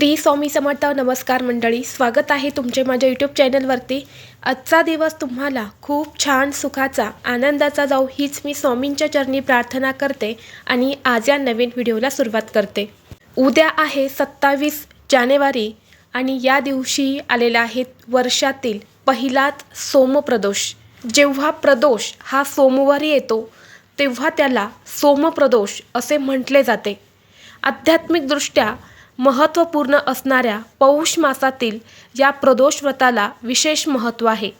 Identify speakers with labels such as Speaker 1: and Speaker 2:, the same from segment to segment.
Speaker 1: श्री स्वामी समर्थ नमस्कार मंडळी स्वागत आहे तुमचे माझ्या यूट्यूब चॅनलवरती आजचा दिवस तुम्हाला खूप छान सुखाचा आनंदाचा जाऊ हीच मी स्वामींच्या चरणी प्रार्थना करते आणि आज या नवीन व्हिडिओला सुरुवात करते. उद्या आहे सत्तावीस जानेवारी आणि या दिवशी आलेला आहे वर्षातील पहिलाच सोमप्रदोष जेव्हा प्रदोष हा सोमवारी येतो तेव्हा त्याला सोमप्रदोष असे म्हटले जाते. आध्यात्मिकदृष्ट्या महत्त्वपूर्ण असणाऱ्या पौष मासातील या प्रदोष व्रताला विशेष महत्त्व आहे.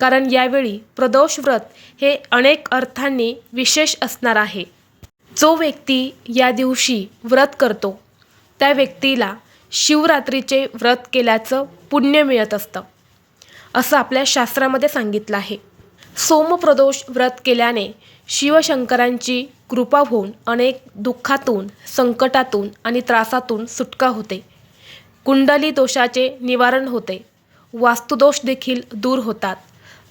Speaker 1: कारण यावेळी प्रदोष व्रत हे अनेक अर्थांनी विशेष असणार आहे. जो व्यक्ती या दिवशी व्रत करतो त्या व्यक्तीला शिवरात्रीचे व्रत केल्याचं पुण्य मिळत असतं असं आपल्या शास्त्रामध्ये सांगितलं आहे. सोमप्रदोष व्रत केल्याने शिवशंकरांची कृपा होऊन अनेक दुःखातून संकटातून आणि त्रासातून सुटका होते. कुंडली दोषाचे निवारण होते. वास्तुदोष देखील दूर होतात.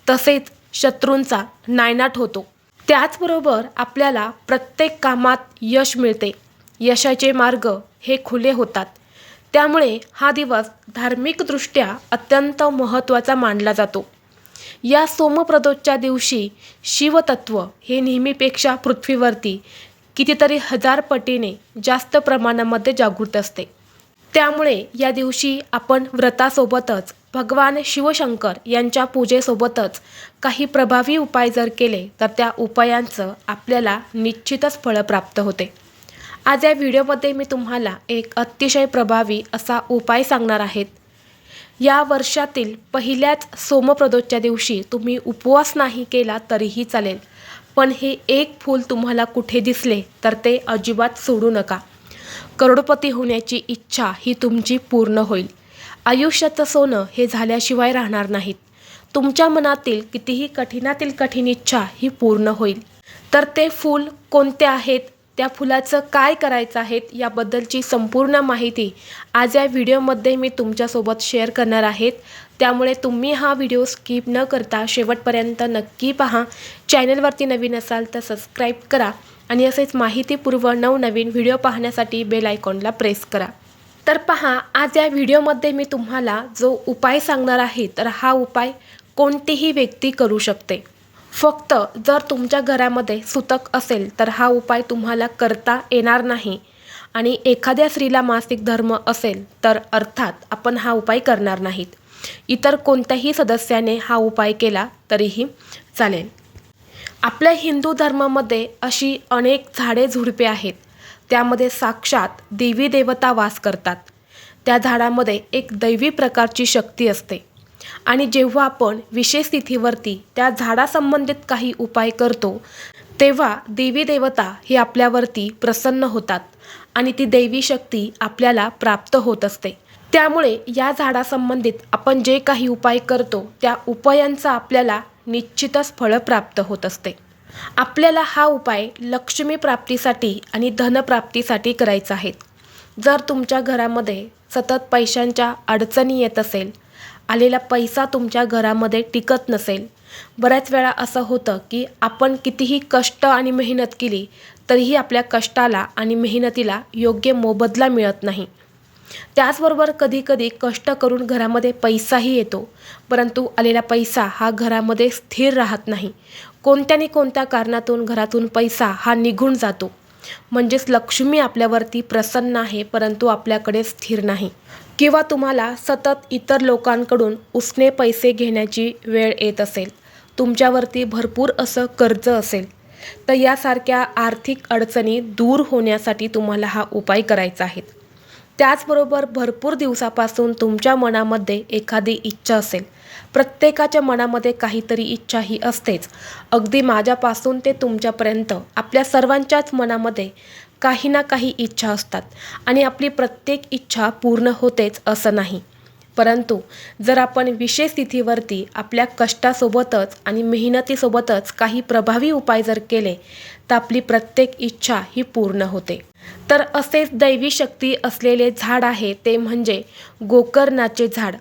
Speaker 1: तसेच शत्रूंचा नायनाट होतो. त्याचबरोबर आपल्याला प्रत्येक कामात यश मिळते. यशाचे मार्ग हे खुले होतात. त्यामुळे हा दिवस धार्मिकदृष्ट्या अत्यंत महत्त्वाचा मानला जातो. या सोमप्रदोषच्या दिवशी शिवतत्व हे नेहमीपेक्षा पृथ्वीवरती कितीतरी हजार पटीने जास्त प्रमाणामध्ये जागृत असते. त्यामुळे या दिवशी आपण व्रतासोबतच भगवान शिवशंकर यांच्या पूजेसोबतच काही प्रभावी उपाय जर केले तर त्या उपायांचं आपल्याला निश्चितच फळं प्राप्त होते. आज या व्हिडिओमध्ये मी तुम्हाला एक अतिशय प्रभावी असा उपाय सांगणार आहेत या वर्षातील पहिल्याच सोमप्रदोषच्या दिवशी तुम्ही उपवास नाही केला तरीही चालेल. पण हे एक फूल तुम्हाला कुठे दिसले तर ते अजिबात सोडू नका. करोडपती होण्याची इच्छा ही तुमची पूर्ण होईल. आयुष्याचं सोनं हे झाल्याशिवाय राहणार नाहीत. तुमच्या मनातील कितीही कठीणातील कठीण इच्छा ही पूर्ण होईल. तर ते फूल कोणते आहेत? त्या फुलाचं काय करायचं आहेत याबद्दलची संपूर्ण माहिती आज या व्हिडिओमध्ये मी तुमच्यासोबत शेअर करणार आहेत. त्यामुळे तुम्ही हा व्हिडिओ स्किप न करता शेवटपर्यंत नक्की पहा. चॅनलवरती नवीन असाल तर सबस्क्राईब करा आणि असेच माहितीपूर्व नवनवीन व्हिडिओ पाहण्यासाठी बेल आयकॉनला प्रेस करा. तर पहा आज या व्हिडिओमध्ये मी तुम्हाला जो उपाय सांगणार आहे तर हा उपाय कोणतीही व्यक्ती करू शकते. फक्त जर तुमच्या घरामध्ये सुतक असेल तर हा उपाय तुम्हाला करता येणार नाही. आणि एखाद्या स्त्रीला मासिक धर्म असेल तर अर्थात आपण हा उपाय करणार नाहीत. इतर कोणत्याही सदस्याने हा उपाय केला तरीही चालेल. आपल्या हिंदू धर्मामध्ये अशी अनेक झाडे झुडपे आहेत. त्यामध्ये साक्षात देवी देवता वास करतात. त्या झाडामध्ये एक दैवी प्रकारची शक्ती असते. आणि जेव्हा आपण विशेष तिथीवरती त्या झाडासंबंधित काही उपाय करतो तेव्हा देवी देवता ही आपल्यावरती प्रसन्न होतात आणि ती दैवी शक्ती आपल्याला प्राप्त होत असते. त्यामुळे या झाडासंबंधित आपण जे काही उपाय करतो त्या उपायांचा आपल्याला निश्चितच फळं प्राप्त होत असते. आपल्याला हा उपाय लक्ष्मी प्राप्तीसाठी आणि धनप्राप्तीसाठी करायचा आहे. जर तुमच्या घरामध्ये सतत पैशांच्या अडचणी येत असेल आलेला पैसा तुमच्या घरामध्ये टिकत नसेल. बऱ्याच वेळा असं होतं की आपण कितीही कष्ट आणि मेहनत केली तरीही आपल्या कष्टाला आणि मेहनतीला योग्य मोबदला मिळत नाही. त्याचबरोबर कधीकधी कष्ट करून घरामध्ये पैसाही येतो परंतु आलेला पैसा हा घरामध्ये स्थिर राहत नाही. कोणत्याने कोणत्या कारणातून घरातून पैसा हा निघून जातो? म्हणजेच लक्ष्मी आपल्यावरती प्रसन्न आहे परंतु आपल्याकडे स्थिर नाही. किंवा तुम्हाला सतत इतर लोकांकडून उसने पैसे घेण्याची वेळ येत असेल तुमच्यावरती भरपूर असं कर्ज असेल तर यासारख्या आर्थिक अडचणी दूर होण्यासाठी तुम्हाला हा उपाय करायचा आहे. त्याचबरोबर भरपूर दिवसापासून तुमच्या मनामध्ये एखादी इच्छा असेल प्रत्येकाच्या मनामध्ये काहीतरी इच्छा ही असतेच. अगदी माझ्यापासून ते तुमच्यापर्यंत आपल्या सर्वांच्याच मनामध्ये काही ना काही इच्छा असतात आणि आपली प्रत्येक इच्छा पूर्ण होतेच असं नाही. परंतु जर आपण विशेष स्थितीवरती आपल्या कष्टासोबतच आणि मेहनतीसोबतच काही प्रभावी उपाय जर केले तर आपली प्रत्येक इच्छा ही पूर्ण होते. तर असेच दैवी शक्ती असलेले झाड आहे ते म्हणजे गोकर्णाचे झाड.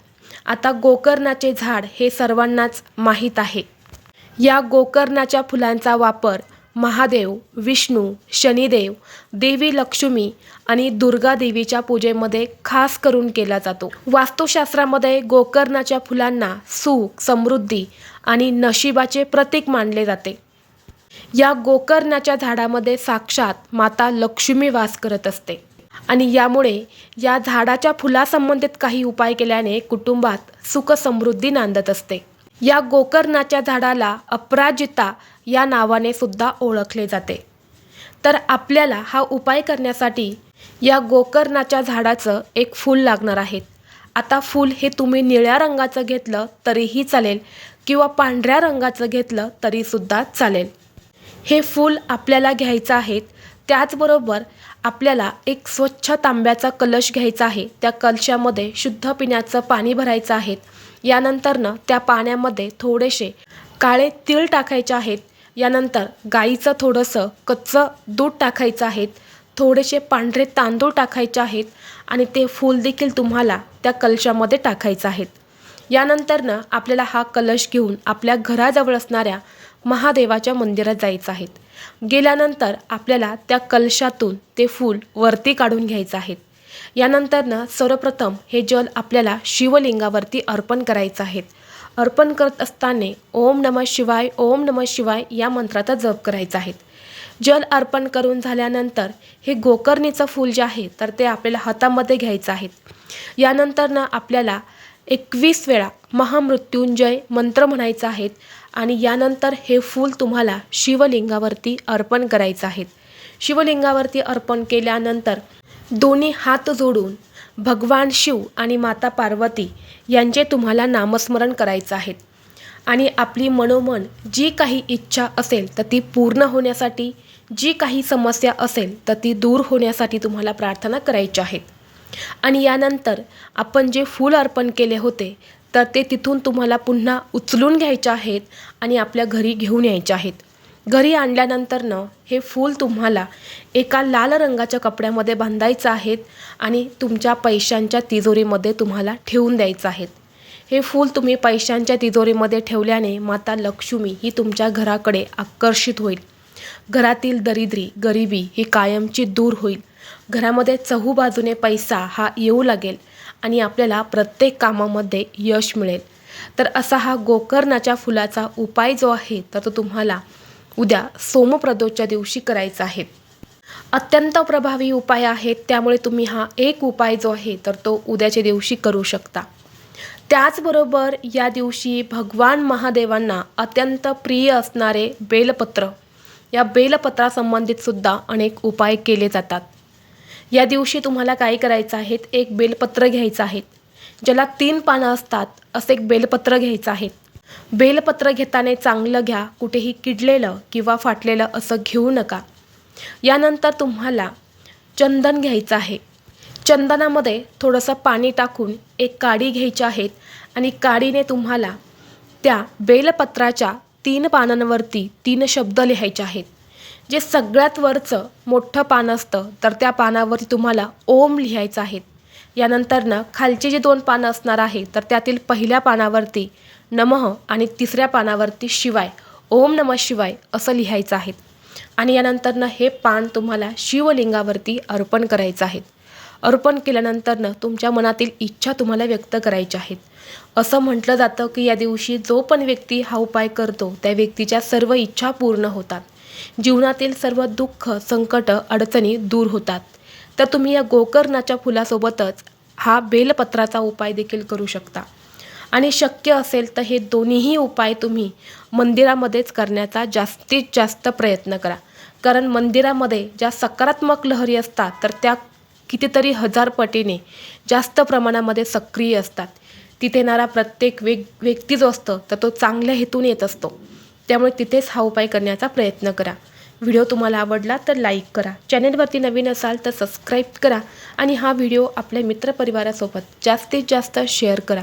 Speaker 1: आता गोकर्णाचे झाड हे सर्वांनाच माहीत आहे. या गोकर्णाच्या फुलांचा वापर महादेव विष्णू शनिदेव देवी लक्ष्मी आणि दुर्गा देवीच्या पूजेमध्ये खास करून केला जातो. वास्तुशास्त्रामध्ये गोकर्णाच्या फुलांना सुख समृद्धी आणि नशिबाचे प्रतीक मानले जाते. या गोकर्णाच्या झाडामध्ये साक्षात माता लक्ष्मी वास करत असते. आणि यामुळे या झाडाच्या फुलासंबंधित काही उपाय केल्याने कुटुंबात सुख समृद्धी नांदत असते. या गोकर्णाच्या झाडाला अपराजिता या नावाने सुद्धा ओळखले जाते. तर आपल्याला हा उपाय करण्यासाठी या गोकर्णाच्या झाडाचं एक फूल लागणार आहेत आता फूल हे तुम्ही निळ्या रंगाचं घेतलं तरीही चालेल किंवा पांढऱ्या रंगाचं घेतलं तरीसुद्धा चालेल. हे फूल आपल्याला घ्यायचं आहे. त्याचबरोबर आपल्याला एक स्वच्छ तांब्याचा कलश घ्यायचा आहे. त्या कलशामध्ये शुद्ध पिण्याचं पाणी भरायचं आहे. यानंतरनं त्या पाण्यामध्ये थोडेसे काळे तीळ टाकायचे आहेत. यानंतर गाईचं थोडंसं कच्चं दूध टाकायचं आहेत. थोडेसे पांढरे तांदूळ टाकायचे आहेत आणि ते फूल देखील तुम्हाला त्या कलशामध्ये टाकायचं आहेत. यानंतरनं आपल्याला हा कलश घेऊन आपल्या घराजवळ असणाऱ्या महादेवाच्या मंदिरात जायचं आहेत. गेल्यानंतर आपल्याला त्या कलशातून ते फूल वरती काढून घ्यायचं आहेत. यानंतरनं सर्वप्रथम हे जल आपल्याला शिवलिंगावरती अर्पण करायचं आहे. अर्पण करत असताना ओम नमः शिवाय ओम नमः शिवाय या मंत्राचा जप करायचा आहे. जल अर्पण करून झाल्यानंतर हे गोकर्णीचं फूल जे आहे तर ते आपल्याला हातामध्ये घ्यायचं आहे. यानंतरनं आपल्याला एकवीस वेळा महामृत्युंजय मंत्र म्हणायचा आहे आणि यानंतर हे फूल तुम्हाला शिवलिंगावरती अर्पण करायचं आहे. शिवलिंगावरती अर्पण केल्यानंतर दोन्ही हात जोडून भगवान शिव आणि माता पार्वती यांचे तुम्हाला नामस्मरण करायचं आहे. आणि आपली मनोमन जी काही इच्छा असेल तर ती पूर्ण होण्यासाठी जी काही समस्या असेल तर ती दूर होण्यासाठी तुम्हाला प्रार्थना करायच्या आहेत आणि यानंतर आपण जे फूल अर्पण केले होते तर ते तिथून तुम्हाला पुन्हा उचलून घ्यायचे आहेत आणि आपल्या घरी घेऊन यायचे आहेत. घरी आणल्यानंतरनं हे फूल तुम्हाला एका लाल रंगाच्या कपड्यामध्ये बांधायचं आहेत आणि तुमच्या पैशांच्या तिजोरीमध्ये तुम्हाला ठेवून द्यायचं आहेत. हे फूल तुम्ही पैशांच्या तिजोरीमध्ये ठेवल्याने माता लक्ष्मी ही तुमच्या घराकडे आकर्षित होईल. घरातील दरिद्री गरिबी ही कायमची दूर होईल. घरामध्ये चहूबाजूने पैसा हा येऊ लागेल आणि आपल्याला प्रत्येक कामामध्ये यश मिळेल. तर असा हा गोकर्णाच्या फुलाचा उपाय जो आहे तर तो तुम्हाला उद्या सोमप्रदोषच्या दिवशी करायचा आहे. अत्यंत प्रभावी उपाय आहेत त्यामुळे तुम्ही हा एक उपाय जो आहे तर तो उद्याच्या दिवशी करू शकता. त्याचबरोबर या दिवशी भगवान महादेवांना अत्यंत प्रिय असणारे बेलपत्र या बेलपत्रासंबंधित सुद्धा अनेक उपाय केले जातात. या दिवशी तुम्हाला काय करायचं आहे एक बेलपत्र घ्यायचं आहे. ज्याला तीन पानं असतात असं एक बेलपत्र घ्यायचं आहे. बेलपत्र घेताना चांगलं घ्या कुठेही किडलेलं किंवा फाटलेलं असं घेऊ नका. यानंतर तुम्हाला चंदन घ्यायचं आहे. चंदनामध्ये थोडंसं पाणी टाकून एक काडी घ्यायची आहेत आणि काडीने तुम्हाला त्या बेलपत्राच्या तीन पानांवरती तीन शब्द लिहायचे आहेत. जे सगळ्यात वरचं मोठं पान असतं तर त्या पानावरती तुम्हाला ओम लिहायचं आहे. यानंतरनं खालचे जे दोन पानं असणार आहे तर त्यातील पहिल्या पानावरती नमः आणि तिसऱ्या पानावरती शिवाय ओम नमः शिवाय असं लिहायचं आहे. आणि यानंतरनं हे पान तुम्हाला शिवलिंगावरती अर्पण करायचं आहे. अर्पण केल्यानंतरनं तुमच्या मनातील इच्छा तुम्हाला व्यक्त करायच्या आहेत असं म्हटलं जातं की या दिवशी जो पण व्यक्ती हा उपाय करतो त्या व्यक्तीच्या सर्व इच्छा पूर्ण होतात. जीवनातील सर्व दुःख संकट अडचणी दूर होतात. तर तुम्ही या गोकर्णाच्या फुलासोबतच हा बेलपत्राचा उपाय देखील करू शकता. आणि शक्य असेल तर हे दोन्हीही उपाय तुम्ही मंदिरामध्येच करण्याचा जास्तीत जास्त प्रयत्न करा. कारण मंदिरामध्ये ज्या सकारात्मक लहरी असतात तर त्या कितीतरी हजार पटीने जास्त प्रमाणामध्ये सक्रिय असतात. तिथे येणारा प्रत्येक वेग व्यक्ती जो असतो तर तो चांगल्या हेतून येत असतो. त्यामुळे तिथेच हा उपाय करण्याचा प्रयत्न करा. व्हिडिओ तुम्हाला आवडला तर लाईक करा. चॅनेलवरती नवीन असाल तर सबस्क्राईब करा आणि हा व्हिडिओ आपल्या मित्रपरिवारासोबत जास्तीत जास्त शेअर करा.